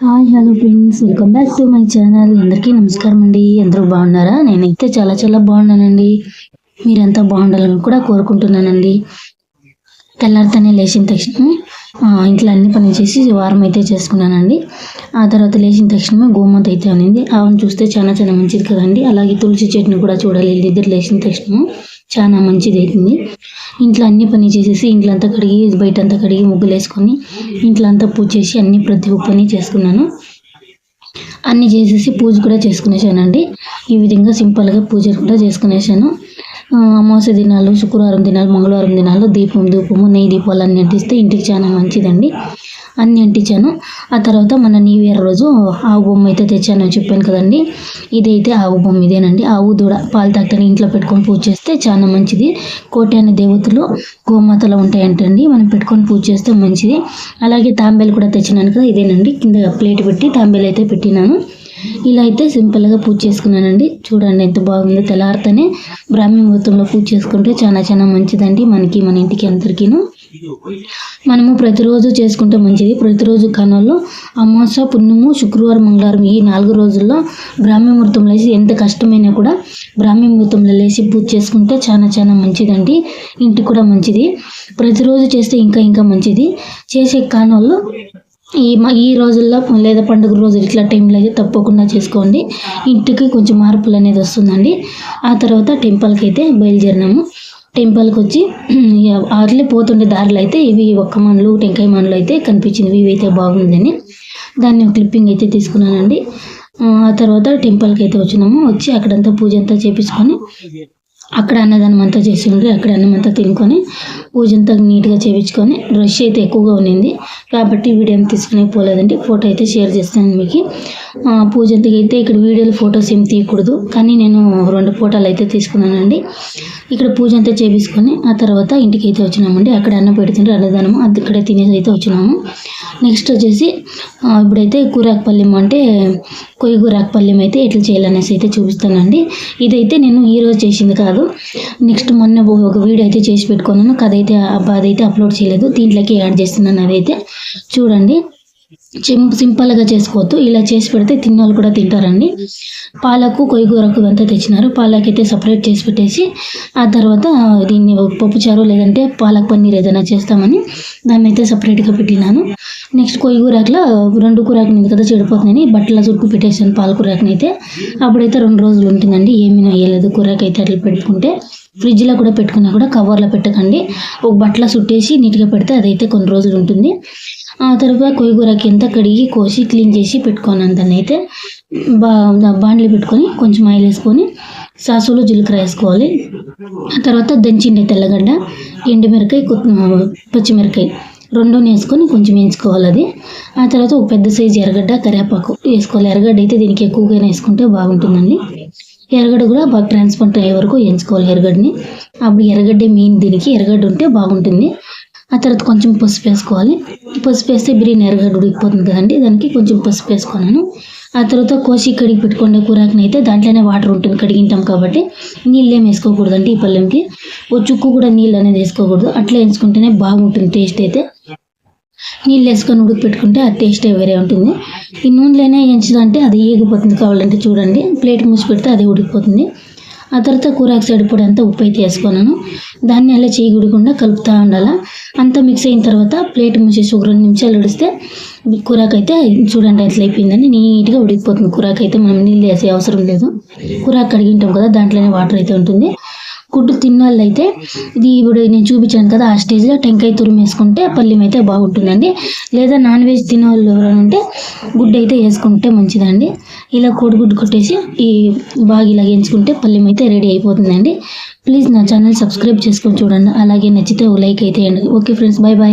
Hi hello friends welcome back to my channel అందరికీ నమస్కారం అండి. అందరూ బాగున్నారా? నేనైతే చాలా చాలా బాగున్నానండి. మీరంతా బాగుండాలని కూడా కోరుకుంటున్నానండి. తెల్లారితేనే లేచిన తక్షణమే ఇంట్లో అన్ని పని చేసి వారం అయితే చేసుకున్నానండి. ఆ తర్వాత లేచిన తక్షణమే గోమాత అయితే అనింది. ఆవును చూస్తే చాలా చాలా మంచిది కదండి. అలాగే తులసి చెట్టుని కూడా చూడాలి. ఇద్దరు లేచిన తక్షణము. చాలా మంచిది అవుతుంది ఇంట్లో అన్ని పని చేసేసి ఇంట్లో అంతా కడిగి బయట అంతా కడిగి ముగ్గులు వేసుకొని ఇంట్లో అంతా పూజ చేసి అన్ని ప్రతి ఒక్క పని చేసుకున్నాను. అన్నీ చేసేసి పూజ కూడా చేసుకునేసానండి. ఈ విధంగా సింపుల్గా పూజ కూడా చేసుకునేసాను. అమావాస్య దినాలు శుక్రవారం దినాలు మంగళవారం దినాలు దీపం ధూపము నెయ్యి దీపాలు అన్నీ అంటిస్తే ఇంటికి చాలా మంచిదండి. అన్ని అంటించాను. ఆ తర్వాత మన న్యూ ఇయర్ రోజు ఆవు బొమ్మ అయితే తెచ్చాను చెప్పాను కదండి. ఇదైతే ఆవు బొమ్మ ఇదేనండి. ఆవు దూడ పాలు తాగటానికి ఇంట్లో పెట్టుకొని పూజ చేస్తే చాలా మంచిది. కోటి అనే దేవతలు గోమాతలో ఉంటాయంటండి. మనం పెట్టుకొని పూజ చేస్తే మంచిది. అలాగే తాంబేలు కూడా తెచ్చినాను కదా ఇదేనండి. కింద ప్లేట్ పెట్టి తాంబేలు అయితే పెట్టినాను. ఇలా అయితే సింపుల్గా పూజ చేసుకున్నానండి. చూడండి ఎంత బాగుందో తెల్లారితేనే బ్రాహ్మీ ముహూర్తంలో పూజ చేసుకుంటే చాలా చాలా మంచిదండి మనకి మన ఇంటికి అందరికీను. మనము ప్రతిరోజు చేసుకుంటే మంచిది. ప్రతిరోజు కనుల్లో అమాస పుణ్యము శుక్రవారం మంగళవారం ఈ నాలుగు రోజుల్లో బ్రాహ్మీ ముహూర్తంలో లేసి ఎంత కష్టమైనా కూడా బ్రాహ్మీ ముహూర్తంలో లేచి పూజ చేసుకుంటే చాలా చాలా మంచిదండి. ఇంటికి కూడా మంచిది. ప్రతిరోజు చేస్తే ఇంకా ఇంకా మంచిది. చేసే కానోళ్ళు ఈ మ ఈ రోజుల్లో లేదా పండుగ రోజు ఇట్లా టైంలో అయితే తప్పకుండా చేసుకోండి. ఇంటికి కొంచెం మార్పులు అనేది వస్తుందండి. ఆ తర్వాత టెంపుల్కి అయితే బయలుదేరినాము. టెంపుల్కి వచ్చి అట్లే పోతుండే దారిలో అయితే ఇవి ఒక్క మనలు టెంకాయ మనలు అయితే కనిపించింది ఇవి అయితే బాగుందని దాన్ని క్లిప్పింగ్ అయితే తీసుకున్నానండి. ఆ తర్వాత టెంపుల్కి అయితే వచ్చినాము. వచ్చి అక్కడంతా పూజ అంతా చేపించుకొని అక్కడ అన్నదానం అంతా చేసి అక్కడ అన్నం అంతా తినుకొని పూజ అంతా నీట్గా చేయించుకొని రష్ అయితే ఎక్కువగా ఉన్నింది. కాబట్టి వీడియో తీసుకునే పోలేదండి. ఫోటో అయితే షేర్ చేస్తాను మీకు. పూజ అంతకి అయితే ఇక్కడ వీడియోలు ఫొటోస్ ఏం తీయకూడదు. కానీ నేను రెండు ఫోటోలు అయితే తీసుకున్నానండి. ఇక్కడ పూజ అంతా చేపించుకొని ఆ తర్వాత ఇంటికి అయితే వచ్చినామండి. అక్కడ అన్నం పెడుతుంటే అన్నదానము. అది ఇక్కడే తినేసి అయితే వచ్చినాము. నెక్స్ట్ వచ్చేసి ఇప్పుడైతే కూరాకు అంటే కొయ్యగూరాకు పళ్ళెం పల్లెం అయితే ఎట్లా చేయాలనేసి అయితే చూపిస్తానండి. ఇదైతే నేను ఈ రోజు చేసింది కాదు. నెక్స్ట్ మొన్న ఒక వీడియో అయితే చేసి పెట్టుకున్నాను. అదైతే అబ్బా అదైతే అప్లోడ్ చేయలేదు. దీంట్లోకి యాడ్ చేస్తున్నాను అదైతే. చూడండి. సింపుల్గా చేసుకోవద్దు. ఇలా చేసి పెడితే తిన్నోళ్ళు కూడా తింటారండి. పాలకు కొయ్యగూరకు అంతా తెచ్చినారు. పాలకు అయితే సపరేట్ చేసి పెట్టేసి ఆ తర్వాత దీన్ని పప్పుచారు లేదంటే పాలక్ పన్నీర్ ఏదైనా చేస్తామని దాన్ని అయితే సపరేట్గా పెట్టినాను. నెక్స్ట్ కొయ్యగూరాకులో రెండు కూరాకు కదా చెడిపోతున్నాయని బట్టల చుట్టూ పెట్టేసాను పాలకూరాకుని అయితే. అప్పుడైతే రెండు రోజులు ఉంటుందండి ఏమీ వేయలేదు కూరాకు అయితే అట్లా పెట్టుకుంటే ఫ్రిడ్జ్లో కూడా పెట్టుకున్నా కూడా కవర్లో పెట్టకండి. ఒక బట్టల చుట్టేసి నీట్గా పెడితే అదైతే కొన్ని రోజులు ఉంటుంది. ఆ తర్వాత కొయ్యగూరకి ఎంత కడిగి కోసి క్లీన్ చేసి పెట్టుకున్నాను దాన్ని అయితే బా బాండ్లు పెట్టుకొని కొంచెం ఆయిల్ వేసుకొని సాసులు జీలకర్ర వేసుకోవాలి. ఆ తర్వాత దంచిండే తెల్లగడ్డ ఎండుమిరకాయ కొత్త పచ్చిమిరకాయ రెండు వేసుకొని కొంచెం వేయించుకోవాలి అది. ఆ తర్వాత ఒక పెద్ద సైజు ఎర్రగడ్డ కరివేపాకు వేసుకోవాలి. ఎర్రగడ్డ అయితే దీనికి ఎక్కువగా వేసుకుంటే బాగుంటుందండి. ఎర్రగడ్డ కూడా బాగా ట్రాన్స్పరెంట్ అయ్యే వరకు వేయించుకోవాలి ఎర్రగడ్డని. అప్పుడు ఎర్రగడ్డ మెయిన్ దీనికి ఎర్రగడ్డ ఉంటే బాగుంటుంది. ఆ తర్వాత కొంచెం పసుపు వేసుకోవాలి. పసుపు వేస్తే బిర్యానీ ఎర్రగడ్డ ఉడికిపోతుంది కదండి. దానికి కొంచెం పసుపు వేసుకున్నాను. ఆ తర్వాత కోసి కడిగి పెట్టుకునే కూరాకుని అయితే దాంట్లోనే వాటర్ ఉంటుంది. కడిగింటాం కాబట్టి నీళ్ళు ఏం వేసుకోకూడదండి ఈ పళ్ళెంకి. ఓ చుక్కు కూడా నీళ్ళు అనేది వేసుకోకూడదు. అట్లా వేసుకుంటేనే బాగుంటుంది టేస్ట్ అయితే. నీళ్ళు వేసుకొని ఉడికి పెట్టుకుంటే ఆ టేస్టే వేరే ఉంటుంది. ఈ నూనెలోనే ఎంచుదంటే అది ఏగిపోతుంది కావాలంటే చూడండి. ప్లేట్ మూసి పెడితే అది ఉడికిపోతుంది. ఆ తర్వాత కూరాకు సరిపడే అంతా ఉప్పు అయితే వేసుకున్నాను దాన్ని అలా చేయకూడకుండా కలుపుతూ ఉండాలి. అంతా మిక్స్ అయిన తర్వాత ప్లేట్ మూసేసి ఒక రెండు నిమిషాలు ఉడిస్తే కూరాకు అయితే చూడండి ఎట్లా అయిపోయిందని నీట్గా ఉడికిపోతుంది. కూరాకు అయితే మనం నీళ్ళు వేసే అవసరం లేదు. కూరాకు కడిగింటాం కదా దాంట్లోనే వాటర్ అయితే ఉంటుంది. గుడ్డు తిన్నవాళ్ళు అయితే ఇది ఇప్పుడు నేను చూపించాను కదా ఆ స్టేజ్లో టెంకాయ తురుము వేసుకుంటే పల్లెం అయితే బాగుంటుందండి. లేదా నాన్ వెజ్ తినేవాళ్ళు ఎవరైనా ఉంటే గుడ్డు అయితే వేసుకుంటే మంచిదండి. ఇలా కోడిగుడ్డు కొట్టేసి ఈ బాగా ఇలా వేయించుకుంటే పల్లెం అయితే రెడీ అయిపోతుందండి. ప్లీజ్ నా ఛానల్ సబ్స్క్రైబ్ చేసుకొని చూడండి. అలాగే నచ్చితే ఓ లైక్ అయితే ఓకే ఫ్రెండ్స్ బాయ్ బాయ్